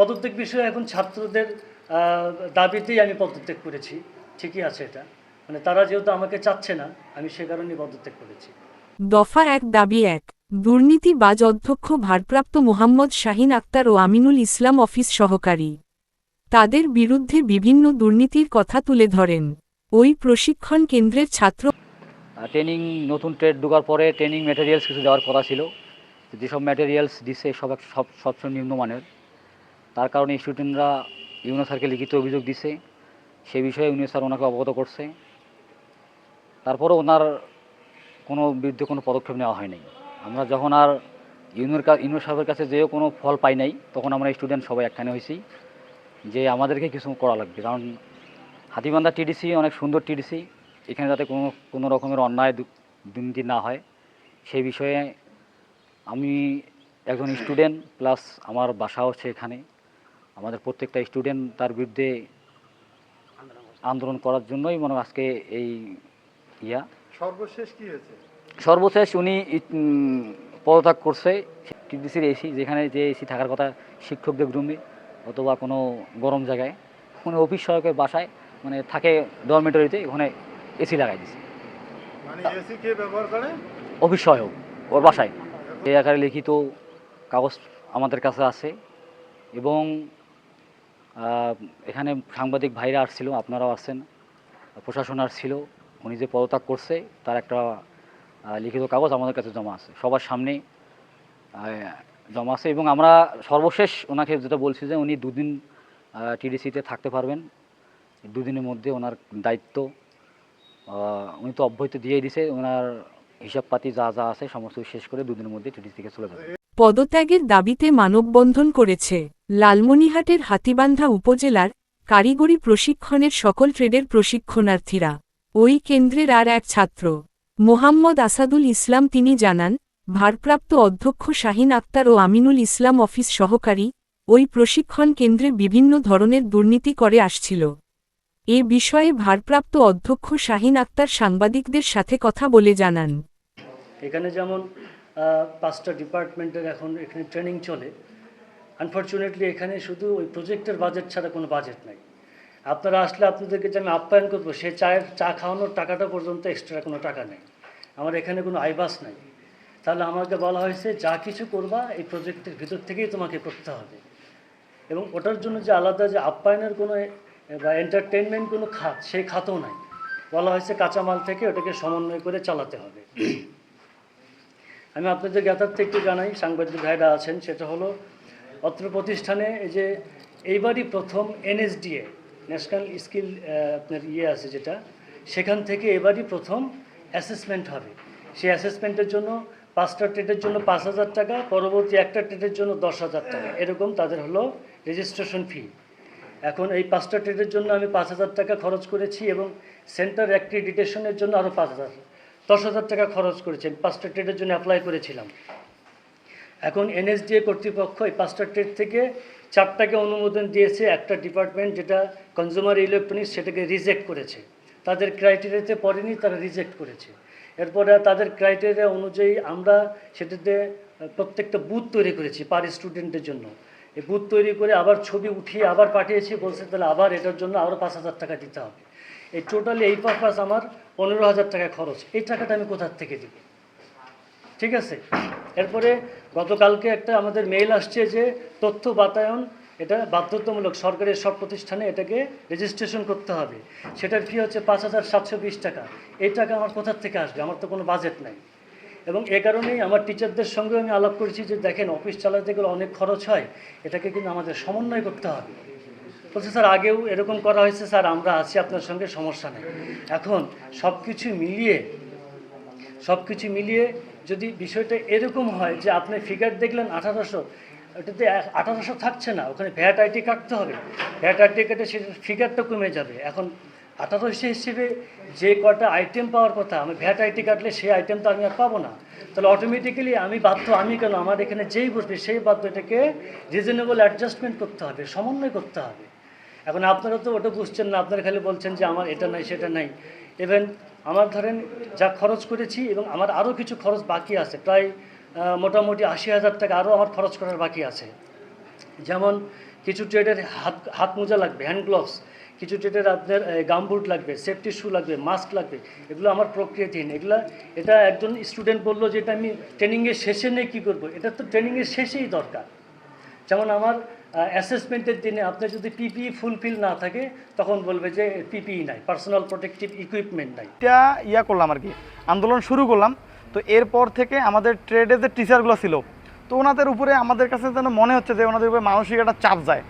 পদত্যাগ বিষয়ে এখন ছাত্রদের দাবিতেই আমি পদত্যাগ করেছি। ঠিকই আছে এটা। মানে তারা যেহেতু আমাকে চাচ্ছে না আমি সে কারণেই পদত্যাগ করেছি। দফা এক দাবি এক। দুর্নীতিবাজ অধ্যক্ষ ভারপ্রাপ্ত মোহাম্মদ শাহিন আক্তার ও আমিনুল ইসলাম অফিস সহকারী। তাদের বিরুদ্ধে বিভিন্ন দুর্নীতির কথা তুলে ধরেন। ওই প্রশিক্ষণ কেন্দ্রের ছাত্র ট্রেনিং নতুন ট্রেড ঢোকার পরে ট্রেনিং ম্যাটেরিয়ালস কিছু দেওয়ার কথা ছিল। যেসব ম্যাটেরিয়ালস দিছে সব এক- সব সবসময় নিম্নমানের। তার কারণে স্টুডেন্টরা ইউনো স্যারকে লিখিত অভিযোগ দিছে। সে বিষয়ে ইউনো স্যার ওনাকে অবগত করছে। তারপরে ওনার কোনো বিরুদ্ধে কোনো পদক্ষেপ নেওয়া হয় নাই আমরা যখন আর ইউনোর ইউনো সাহেবের কাছে যেও কোনো ফল পাই নাই, তখন আমরা স্টুডেন্ট সবাই একখানে হয়েছি যে আমাদেরকে কিছু করা লাগবে। কারণ হাতিবান্ধা টিডিসি অনেক সুন্দর টিডিসি। এখানে যাতে কোনো কোনো রকমের অন্যায় দুর্নীতি না হয়। সেই বিষয়ে আমি একজন স্টুডেন্ট প্লাস আমার বাসা হচ্ছে এখানে আমাদের প্রত্যেকটা স্টুডেন্ট তার বিরুদ্ধে আন্দোলন করার জন্যই মনে আজকে এই ইয়া। সর্বশেষ কি হয়েছে? সর্বশেষ উনি পদত্যাগ করছে টিডিসির এসি যেখানে যে এসি থাকার কথা শিক্ষকদের রুমে অথবা কোনো গরম জায়গায়। কোনো অফিস সহায়কের বাসায় মানে থাকে ডরমেটরিতে ওখানে এসি লাগাই দিছে। মানে অফিস সহায়ক ওর বাসায়। এই আকারে লিখিত কাগজ আমাদের কাছে আছে এবং এখানে সাংবাদিক ভাইরা আসছিল, আপনারাও আসছেন। প্রশাসন আসছিল উনি যে পদত্যাগ করছে, তার একটা লিখিত কাগজ আমাদের কাছে জমা আছে। সবার সামনে জমা আছে এবং আমরা সর্বশেষ ওনাকে যেটা বলছি যে উনি দুদিন টিডিসিতে থাকতে পারবেন। দুদিনের মধ্যে ওনার দায়িত্ব উনি তো অব্যাহতি দিয়ে দিছে, ওনার হিসাবপাতি যা যা আছে সমস্ত শেষ করে দুদিনের মধ্যে টিডিসি থেকে চলে যাবে। পদত্যাগের দাবিতে মানববন্ধন করেছে। লালমনিহাটের হাতিবান্ধা উপজেলার কারিগরি প্রশিক্ষণের সকল ট্রেডের প্রশিক্ষণার্থীরা। ওই কেন্দ্রের আর এক ছাত্র, মোহাম্মদ আসাদুল ইসলাম, তিনি জানান, ভারপ্রাপ্ত অধ্যক্ষ শাহিন আক্তার ও আমিনুল ইসলাম অফিস সহকারী ওই প্রশিক্ষণ কেন্দ্রে বিভিন্ন ধরনের দুর্নীতি করে আসছিল। এ বিষয়ে ভারপ্রাপ্ত অধ্যক্ষ শাহিন আক্তার সাংবাদিকদের সাথে কথা বলে জানান। এখানে যেমন পাঁচটা ডিপার্টমেন্টের এখন এখানে ট্রেনিং চলে। আনফর্চুনেটলি এখানে শুধু ওই প্রজেক্টের বাজেট ছাড়া কোনো বাজেট নাই। আপনারা আসলে আপনাদেরকে যে আমি আপ্যায়ন করব, সে চায়ের, চা খাওয়ানোর টাকাটা পর্যন্ত এক্সট্রা কোনো টাকা নেই। আমার এখানে কোনো আইবাস নাই। তাহলে আমাকে বলা হয়েছে, যা কিছু করবা, এই প্রজেক্টের ভিতর থেকেই তোমাকে করতে হবে। এবং ওটার জন্য যে আলাদা যে আপ্যায়নের কোনো বা এন্টারটেনমেন্ট কোনো খাত সেই খাতও নাই। বলা হয়েছে কাঁচামাল থেকে ওটাকে সমন্বয় করে চালাতে হবে। আমি আপনাদের জ্ঞাতার্থে একটু জানাই, সাংবাদিক ভাইরা আছেন, সেটা হলো অত্র প্রতিষ্ঠানে এই যে এইবারই প্রথম এনএসডিএ ন্যাশনাল স্কিল আপনার ইয়ে আছে যেটা, সেখান থেকে এবারই প্রথম অ্যাসেসমেন্ট হবে। সেই অ্যাসেসমেন্টের জন্য পাঁচটা ট্রেডের জন্য পাঁচ হাজার টাকা, পরবর্তী একটা ট্রেডের জন্য দশ হাজার টাকা। এরকম তাদের হলো রেজিস্ট্রেশন ফি এখন এই পাঁচটা ট্রেডের জন্য আমি পাঁচ হাজার টাকা খরচ করেছি এবং সেন্টার অ্যাক্রিডিটেশনের জন্য আরও পাঁচ হাজার, দশ হাজার টাকা খরচ করেছি। পাঁচটা ট্রেডের জন্য অ্যাপ্লাই করেছিলাম। এখন এনএসডিএ কর্তৃপক্ষ এই পাঁচটা ট্রেড থেকে চারটাকে অনুমোদন দিয়েছে। একটা ডিপার্টমেন্ট যেটা কনজিউমার ইলেকট্রনিক্স সেটাকে রিজেক্ট করেছে। তাদের ক্রাইটেরিয়াতে পড়েনি, তারা রিজেক্ট করেছে। এরপরে তাদের ক্রাইটেরিয়া অনুযায়ী আমরা সেটাতে প্রত্যেকটা বুথ তৈরি করেছি পার স্টুডেন্টের জন্য। এই বুথ তৈরি করে আবার ছবি উঠিয়ে আবার পাঠিয়েছি, বলছে তাহলে আবার এটার জন্য আরও পাঁচ হাজার টাকা দিতে হবে। এই টোটালি এই পারপাস আমার পনেরো হাজার টাকা খরচ। এই টাকাটা আমি কোথার থেকে দিব? ঠিক আছে? এরপরে গতকালকে একটা আমাদের মেইল আসছে যে তথ্য বাতায়ন, এটা বাধ্যতামূলক সরকারের সব প্রতিষ্ঠানে এটাকে রেজিস্ট্রেশন করতে হবে। সেটার ফি হচ্ছে পাঁচ হাজার সাতশো বিশ টাকা। এই টাকা আমার কোথার থেকে আসবে? আমার তো কোনো বাজেট নাই। এবং এ কারণেই আমার টিচারদের সঙ্গে আমি আলাপ করেছি যে, দেখেন অফিস চালাতে গেলে অনেক খরচ হয়। এটাকে কিন্তু আমাদের সমন্বয় করতে হবে। বলছে, স্যার, আগেও এরকম করা হয়েছে, স্যার, আমরা আছি, আপনার সঙ্গে সমস্যা নেই। এখন সব কিছু মিলিয়ে সব কিছু মিলিয়ে যদি বিষয়টা এরকম হয় যে আপনি ফিগার দেখলেন আঠারোশো, ওটাতে আঠারোশো থাকছে না, ওখানে ভ্যাট আইটি কাটতে হবে। ভ্যাট আইটি কাটে সে ফিগারটা কমে যাবে। এখন আঠারোশো হিসেবে যে কটা আইটেম পাওয়ার কথা, আমি ভ্যাট আইটি কাটলে সেই আইটেম তো আমি আর পাবো না। তাহলে অটোমেটিক্যালি আমি বাধ্য, আমি কেন? আমার এখানে যেই বসবে সেই বাধ্য এটাকে রিজনেবল অ্যাডজাস্টমেন্ট করতে হবে, সমন্বয় করতে হবে। এখন আপনারা তো ওটা বুঝছেন না, আপনারা খালি বলছেন যে আমার এটা নাই, সেটা নাই। ইভেন আমার ধরেন যা খরচ করেছি এবং আমার আরও কিছু খরচ বাকি আছে, প্রায় মোটামুটি আশি হাজার টাকা আরও আমার খরচ করার বাকি আছে। যেমন কিছু ট্রেডের হাত হাত মোজা লাগবে হ্যান্ড গ্লোভস কিছু ট্রেডের আপনার গামবুট লাগবে সেফটি শু লাগবে মাস্ক লাগবে, এগুলো আমার প্রক্রিয়াধীন। এগুলো, এটা একজন স্টুডেন্ট বলল যে এটা আমি ট্রেনিংয়ের শেষে নিয়ে কী করব? এটা তো ট্রেনিংয়ের শেষেই দরকার। যেমন আমার অ্যাসেসমেন্টের দিনে আপনার যদি পিপিই ফুলফিল না থাকে, তখন বলবে যে পিপিই নাই পার্সোনাল প্রোটেক্টিভ ইকুইপমেন্ট নাই। এটা ইয়া করলাম আর কি, আন্দোলন শুরু করলাম। তো এরপর থেকে আমাদের ট্রেডের যে টিচারগুলো ছিল, তো ওনাদের উপরে আমাদের কাছে যেন মনে হচ্ছে যে ওনাদের উপরে মানসিক একটা চাপ যায়।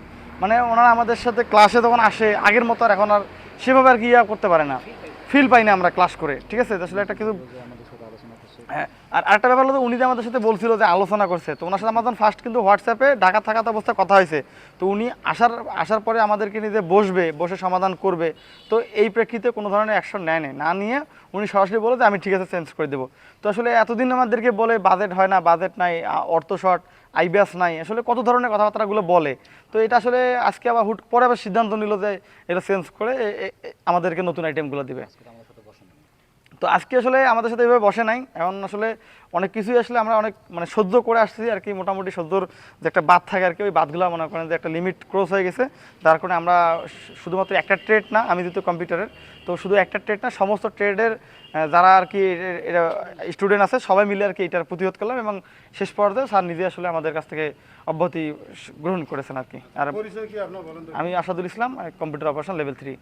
মানে ওনারা আমাদের সাথে ক্লাসে যখন আসে, আগের মতো আর এখন আর সেভাবে আর কি ইয়া করতে পারে না। ফিল পাই না আমরা ক্লাস করে, ঠিক আছে? আসলে একটা কিছু হ্যাঁ আর আরেকটা ব্যাপার হলো উনি যে আমাদের সাথে বলছিল যে আলোচনা করছে, তো ওনার সাথে আমাদের ফার্স্ট কিন্তু হোয়াটসঅ্যাপে ঢাকা থাকাত অবস্থায় কথা হয়েছে। তো উনি আসার আসার পরে আমাদেরকে নিয়ে বসবে, বসে সমাধান করবে। তো এই প্রেক্ষিতে কোনো ধরনের অ্যাকশন নেয় নাই। না নিয়ে উনি সরাসরি বলে যে, আমি ঠিক আছে চেঞ্জ করে দেবো। তো আসলে এতদিন আমাদেরকে বলে বাজেট হয় না বাজেট নাই অর্থ শর্ট আইবিএস নাই। আসলে কত ধরনের কথাবার্তাগুলো বলে। তো এটা আসলে আজকে আবার হুট, পরে আবার সিদ্ধান্ত নিল যে, এটা চেঞ্জ করে আমাদেরকে নতুন আইটেমগুলো দিবে। তো আজকে আসলে আমাদের সাথে এভাবে বসে নাই। এখন আসলে অনেক কিছুই আসলে আমরা অনেক মানে সহ্য করে আসছি আর কি মোটামুটি সহ্যর যে একটা বাদ থাকে আর কি ওই বাদগুলো মনে করেন যে একটা লিমিট ক্রস হয়ে গেছে। যার কারণে আমরা শুধুমাত্র একটা ট্রেড না আমি যেহেতু কম্পিউটারের তো শুধু একটা ট্রেড না সমস্ত ট্রেডের যারা আর কি এটা স্টুডেন্ট আছে সবাই মিলে আর কি এটার প্রতিরোধ করলাম এবং শেষ পর্যায়ে স্যার নিজে আসলে আমাদের কাছ থেকে অব্যাহতি গ্রহণ করেছেন আর কি। আর আমি Asadul Islam computer operation level three